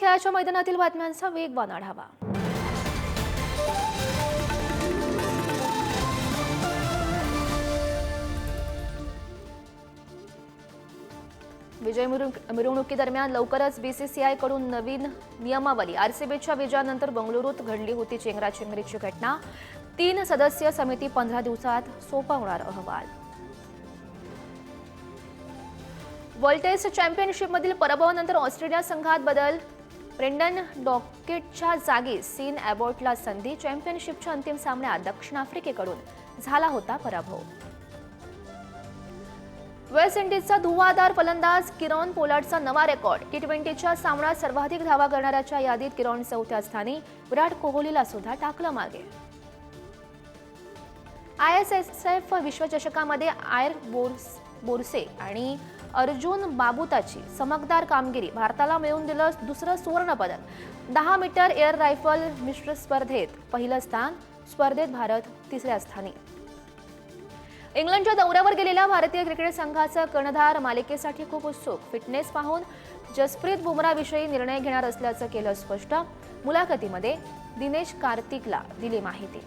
खेळाच्या मैदानातील बातम्यांचा वेगवान आढावा विजय मिरवणुकीदरम्यान लवकरच बीसीसीआयकडून नवीन नियमावली. आरसीबीच्या विजयानंतर बंगळुरूत घडली होती चेंगराचेंगरीची घटना. तीन सदस्य समिती पंधरा दिवसात सोपवणार अहवाल. वर्ल्ड टेस्ट चॅम्पियनशिपमधील पराभवानंतर ऑस्ट्रेलिया संघात बदल. ब्रेंडन डॉकेटच्या जागी सीन अबॉटला संधी चॅम्पियनशिपच्या अंतिम सामन्यात दक्षिण आफ्रिकेकडून झाला होता पराभव. वेस्ट इंडिजचा धुवाधार फलंदाज किरॉन पोलार्डचा नवा रेकॉर्ड. टी ट्वेंटीच्या सामन्यात सर्वाधिक धावा करणाऱ्याच्या यादीत किरॉन चौथ्या स्थानी विराट कोहलीला सुद्धा टाकलं मागे. आय एस एस एफ विश्वचषकामध्ये आयर बोर्स बोरसे आणि अर्जुन बाबुताची चमकदार कामगिरी. भारताला मिळवून दिलं दुसरं सुवर्णपदक. दहा मीटर एअर रायफल मिश्र स्पर्धेत पहिलं स्थान स्पर्धेत भारत तिसऱ्या स्थानी. इंग्लंडच्या दौऱ्यावर गेलेल्या भारतीय क्रिकेट संघाचा कर्णधार मालिकेसाठी खूप उत्सुक. फिटनेस पाहून जसप्रीत बुमराविषयी निर्णय घेणार असल्याचं केलं स्पष्ट. मुलाखतीमध्ये दिनेश कार्तिकला दिली माहिती.